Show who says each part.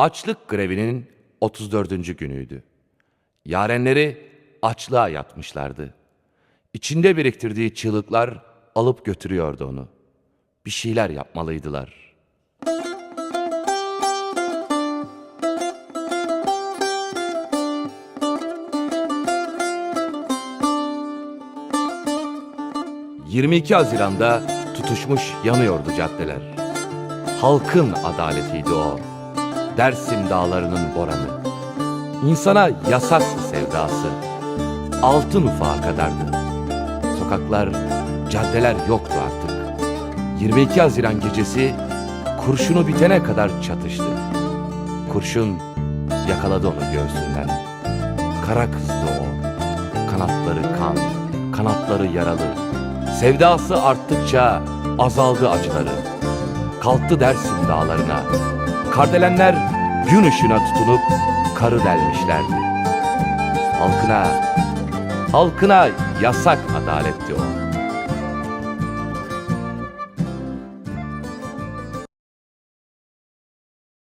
Speaker 1: Açlık grevinin 34. günüydü. Yarenleri açlığa yatmışlardı. İçinde biriktirdiği çığlıklar alıp götürüyordu onu. Bir şeyler yapmalıydılar. ...22 Haziran'da tutuşmuş yanıyordu caddeler. Halkın adaletiydi o. Dersim dağlarının boranı. İnsana yasaktı sevdası. Altın ufağa kadardı. Sokaklar, caddeler yoktu artık. 22 Haziran gecesi kurşunu bitene kadar çatıştı. Kurşun yakaladı onu göğsünden. Kara kızdı o. Kanatları kan, kanatları yaralı. Sevdası arttıkça azaldı acıları. Kalktı Dersim dağlarına. Kardelenler gün ışığına tutunup karı delmişlerdi. Halkına, halkına yasak adaletti o.